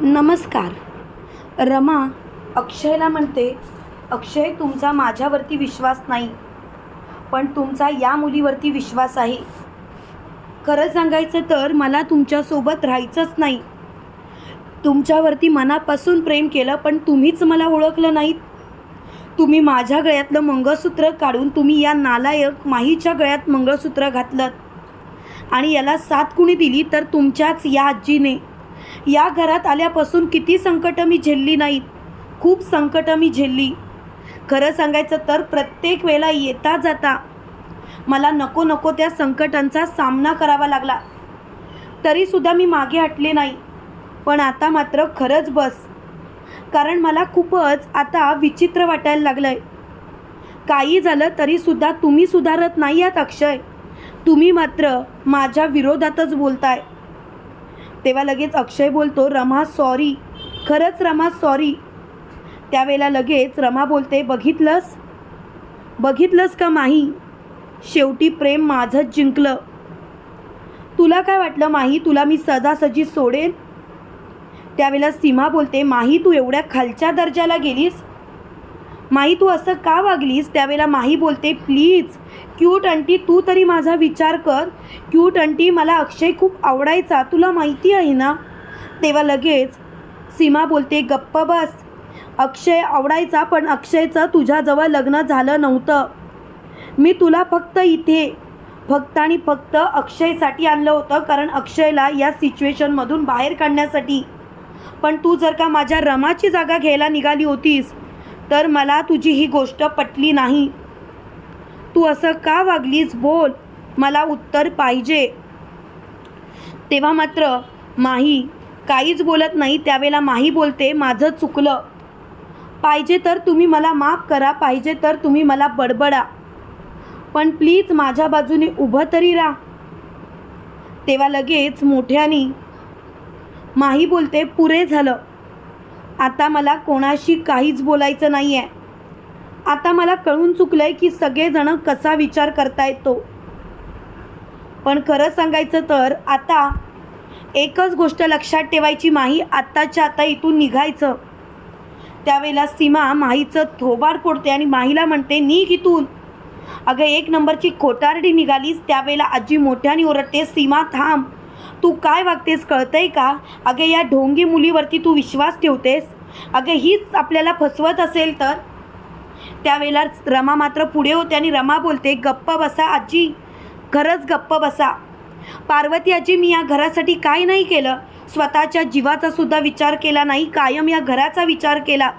नमस्कार. रमा अक्षयला म्हणते अक्षय तुमचा माझ्यावरती विश्वास नाही पण तुमचा या मुलीवरती विश्वास आहे. खरं सांगायचं तर मला तुमच्यासोबत राहायचंच नाही. तुमच्यावरती मनापासून प्रेम केलं पण तुम्हीच मला ओळखलं नाहीत. तुम्ही माझ्या गळ्यातलं मंगळसूत्र काढून तुम्ही या नालायक माहीच्या गळ्यात मंगळसूत्र घातलं आणि याला साथ कुणी दिली तर तुमच्याच या आजीने. या घरात आल्यापासून किती संकटं मी झेलली नाहीत. खूप संकटं मी झेलली. खरं सांगायचं तर प्रत्येक वेळेला येता जाता मला नको नको त्या संकटांचा सामना करावा लागला. तरीसुद्धा मी मागे हटले नाही. पण आता मात्र खरंच बस. कारण मला खूपच आता विचित्र वाटायला लागलं आहे काही झालं तरीसुद्धा तुम्ही सुधारत नाही आहात अक्षय. तुम्ही मात्र माझ्या विरोधातच बोलताय. तेव्हा लगेच अक्षय बोलतो रमा सॉरी खरंच रमा सॉरी त्यावेळेला लगेच रमा बोलते बघितलंस? बघितलंस का माही? शेवटी प्रेम माझंच जिंकलं. तुला काय वाटलं माही? तुला मी सजासजी सोडेन? त्यावेळेला सीमा बोलते माही तू एवढ्या खालच्या दर्जाला गेलीस? माही तू असं का वागलीस? त्यावेळेला माही बोलते प्लीज क्यूट अंटी तू तरी माझा विचार कर. क्यूट अंटी मला अक्षय खूप आवडायचा. तुला माहिती आहे ना? तेव्हा लगेच सीमा बोलते गप्प बस. अक्षय आवडायचा पण अक्षयचं तुझ्याजवळ लग्न झालं नव्हतं. मी तुला फक्त इथे फक्त आणि फक्त अक्षयसाठी आणलं होतं कारण अक्षयला या सिच्युएशनमधून बाहेर काढण्यासाठी. पण तू जर का माझ्या रमाची जागा घ्यायला निघाली होतीस तर मला तुझी ही गोष्ट पटली नाही. तू असं का वागलीस बोल मला उत्तर पाहिजे. तेव्हा मात्र माही काहीच बोलत नाही त्यावेळेला माही बोलते माझं चुकलं. पाहिजे तर तुम्ही मला माफ करा पाहिजे तर तुम्ही मला बडबडा. पण प्लीज माझ्या बाजूने उभं तरी राहा. तेव्हा लगेच मोठ्यानी माही बोलते पुरे झालं. आता मला कोणाशी काहीच बोलायचं नाही आहे आता मला कळून चुकलं आहे की सगळेजणं कसा विचार करता येतो पण खरं सांगायचं तर आता एकच गोष्ट लक्षात ठेवायची माही आत्ताच्या आता इथून निघायचं. त्यावेळेला सीमा माहीचं थोबाड फोडते आणि माहीला म्हणते निघ इथून. अगं एक नंबरची खोटारडी निघालीस त्यावेळेला आजी मोठ्याने ओरडते सीमा थांब. तू काय वागतेस कळतंय का? अगं या ढोंगी मुलीवरती तू विश्वास ठेवतेस? अगं हीच आपल्याला फसवत असेल तर? त्यावेळेला रमा मात्र पुढे होते आणि रमा बोलते गप्प बसा आजी. खरंच गप्प बसा. पार्वती आजी मी या घरासाठी काय नाही केलं? स्वतःच्या जीवाचा सुद्धा विचार केला नाही कायम या घराचा विचार केला.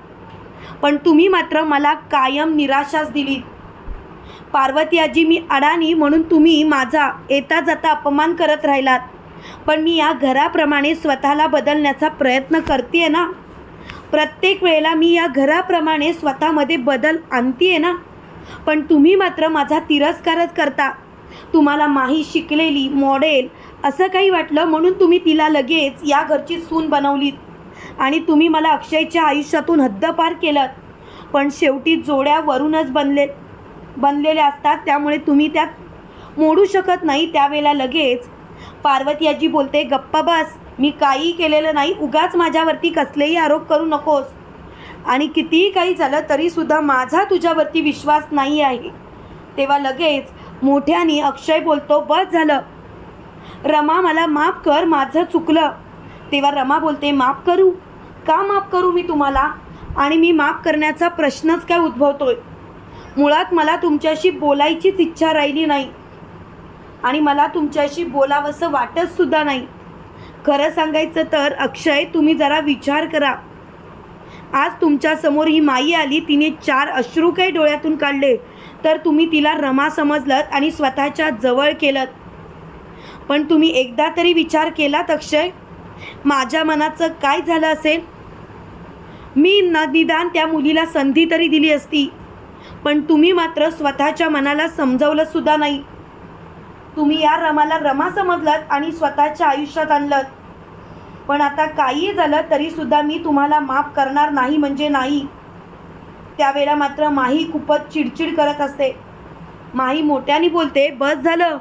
पण तुम्ही मात्र मला कायम निराशाच दिली पार्वती आजी मी अडाणी म्हणून तुम्ही माझा येता जाता अपमान करत राहिलात. पण मी या घराप्रमाणे स्वतःला बदलण्याचा प्रयत्न करते ना? प्रत्येक वेळेला मी या घराप्रमाणे स्वतःमध्ये बदल आणते ना? पण तुम्ही मात्र माझा तिरस्कारच करता. तुम्हाला माही शिकलेली मॉडेल असं काही वाटलं म्हणून तुम्ही तिला लगेच या घरची सून बनवलीत. आणि तुम्ही मला अक्षयच्या आयुष्यातून हद्दपार केलं पण शेवटी जोड्या वरूनच बनले बनलेल्या असतात त्यामुळे तुम्ही त्यात मोडू शकत नाही त्यावेळेला लगेच पार्वती आजी बोलते गप्पा बस मी काही केलेलं नाही उगाच माझ्यावरती कसलेही आरोप करू नकोस. आणि कितीही काही झालं तरीसुद्धा माझा तुझ्यावरती विश्वास नाही आहे. तेव्हा लगेच मोठ्याने अक्षय बोलतो बस झालं. रमा मला माफ कर माझं चुकलं. तेव्हा रमा बोलते माफ करू? का माफ करू मी तुम्हाला? आणि मी माफ करण्याचा प्रश्नच काय उद्भवतोय? मुळात मला तुमच्याशी बोलायचीच इच्छा राहिली नाही. आणि मला तुमच्याशी बोलावंसं वाटतसुद्धा नाही. खरं सांगायचं तर अक्षय तुम्ही जरा विचार करा. आज तुमच्यासमोर ही माई आली तिने चार अश्रू काही डोळ्यातून काढले. तर तुम्ही तिला रमा समजलं आणि स्वतःच्या जवळ केलं पण तुम्ही एकदा तरी विचार केलात अक्षय? माझ्या मनाचं काय झालं असेल? मी न निदान त्या मुलीला संधी तरी दिली असती. पण तुम्ही मात्र स्वतःच्या मनाला समजवलं सुद्धा नाही. तुम्ही या रमाला रमा समजलात आणि स्वतःच्या आयुष्यात आणलं पण आता काही झालं तरीसुद्धा मी तुम्हाला माफ करणार नाही म्हणजे नाही. त्यावेळेला मात्र माही खूपच चिडचिड करत असते. माही मोठ्याने बोलते बस झालं.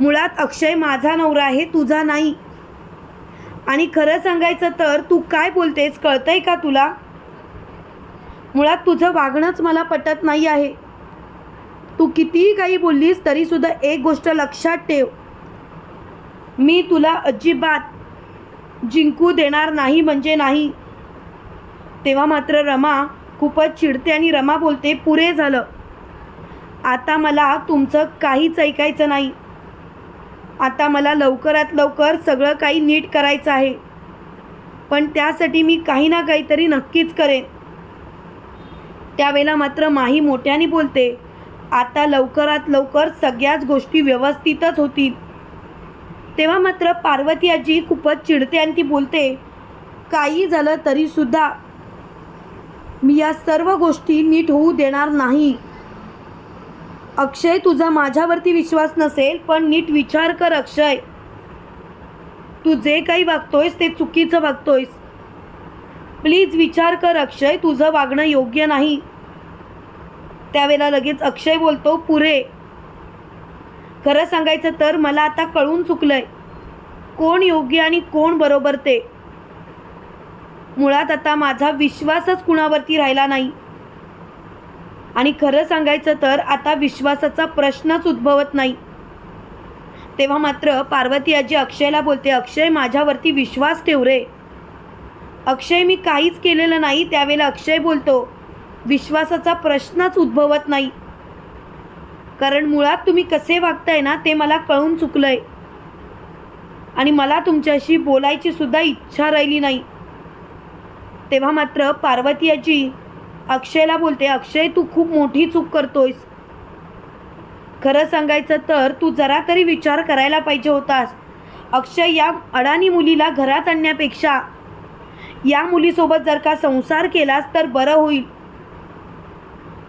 मुळात अक्षय माझा नवरा आहे तुझा नाही. आणि खरं सांगायचं तर तू काय बोलतेस कळतंय का तुला? मुळात तुझं वागणंच मला पटत नाही आहे. तू कितीही काही बोललीस तरीसुद्धा एक गोष्ट लक्षात ठेव. मी तुला अजिबात जिंकू देणार नाही म्हणजे नाही. तेव्हा मात्र रमा खूपच चिडते आणि रमा बोलते पुरे झालं. आता मला तुमचं काहीच ऐकायचं नाही. आता मला लवकरात लवकर सगळं काही नीट करायचं आहे. पण त्यासाठी मी काही ना काहीतरी नक्कीच करेन. त्यावेळेला मात्र माही मोठ्याने बोलते आता लवकरात लवकर सगळ्याच गोष्टी व्यवस्थितच होतील. तेव्हा मात्र पार्वती आजी खूपच चिडते आणि ती बोलते काही झालं तरीसुद्धा मी या सर्व गोष्टी नीट होऊ देणार नाही. अक्षय तुझा माझ्यावरती विश्वास नसेल पण नीट विचार कर अक्षय. तू जे काही वागतोयस ते चुकीचं वागतोयस. प्लीज विचार कर अक्षय तुझं वागणं योग्य नाही. त्यावेळेला लगेच अक्षय बोलतो पुरे. खरं सांगायचं तर मला आता कळून चुकलंय. कोण योग्य आणि कोण बरोबर ते? मुळात आता माझा विश्वासच कुणावरती राहिला नाही. आणि खरं सांगायचं तर आता विश्वासाचा प्रश्नच उद्भवत नाही. तेव्हा मात्र पार्वती आजी अक्षयला बोलते अक्षय माझ्यावरती विश्वास ठेव रे. अक्षय मी काहीच केलेलं नाही. त्यावेळेला अक्षय बोलतो विश्वासाचा प्रश्नच उद्भवत नाही. कारण मुळात तुम्ही कसे वागताय ना ते मला कळून चुकलंय. आणि मला तुमच्याशी बोलायची सुद्धा इच्छा राहिली नाही. तेव्हा मात्र पार्वती याची अक्षयला बोलते अक्षय तू खूप मोठी चूक करतोयस. खरं सांगायचं तर तू जरा तरी विचार करायला पाहिजे होतास. अक्षय या अडाणी मुलीला घरात आणण्यापेक्षा या मुलीसोबत जर का संसार केलास तर बरं होईल.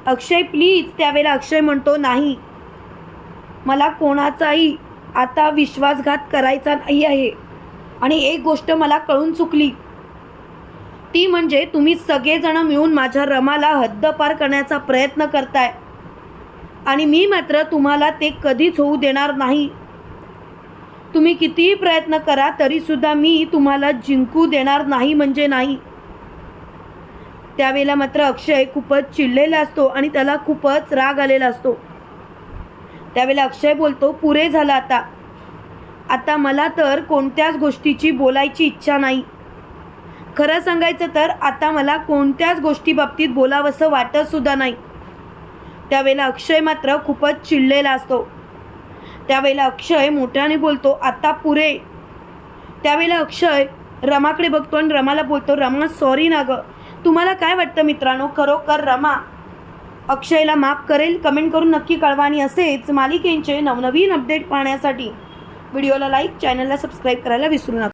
अक्षय प्लीज त्यावेळेला अक्षय म्हणतो नाही. मला कोणाचाही आता विश्वासघात करायचा नाही आहे. आणि एक गोष्ट मला कळून चुकली. ती म्हणजे तुम्ही सगळेजण मिळून माझ्या रमाला हद्दपार करण्याचा प्रयत्न करताय. आणि मी मात्र तुम्हाला ते कधीच होऊ देणार नाही. तुम्ही कितीही प्रयत्न करा तरीसुद्धा मी तुम्हाला जिंकू देणार नाही म्हणजे नाही. त्यावेळेला मात्र अक्षय खूपच चिडलेला असतो आणि त्याला खूपच राग आलेला असतो. त्यावेळेला अक्षय बोलतो पुरे झालं आता. आता मला तर कोणत्याच गोष्टीची बोलायची इच्छा नाही. खरं सांगायचं तर आता मला कोणत्याच गोष्टीबाबतीत बोलावंसं वाटतसुद्धा नाही. त्यावेळेला अक्षय मात्र खूपच चिडलेला असतो. त्यावेळेला अक्षय मोठ्याने बोलतो आता पुरे. त्यावेळेला अक्षय रमाकडे बघतो आणि रमाला बोलतो रमा सॉरी ना गं. तुम्हाला काय वाटतं मित्रांनो? खरोखर रमा अक्षयला माफ करेल? कमेंट करून नक्की कळवा आणि असेच मालिकेंचे नवनवीन अपडेट पाहण्यासाठी व्हिडिओला लाईक चॅनलला सबस्क्राईब करायला विसरू नका.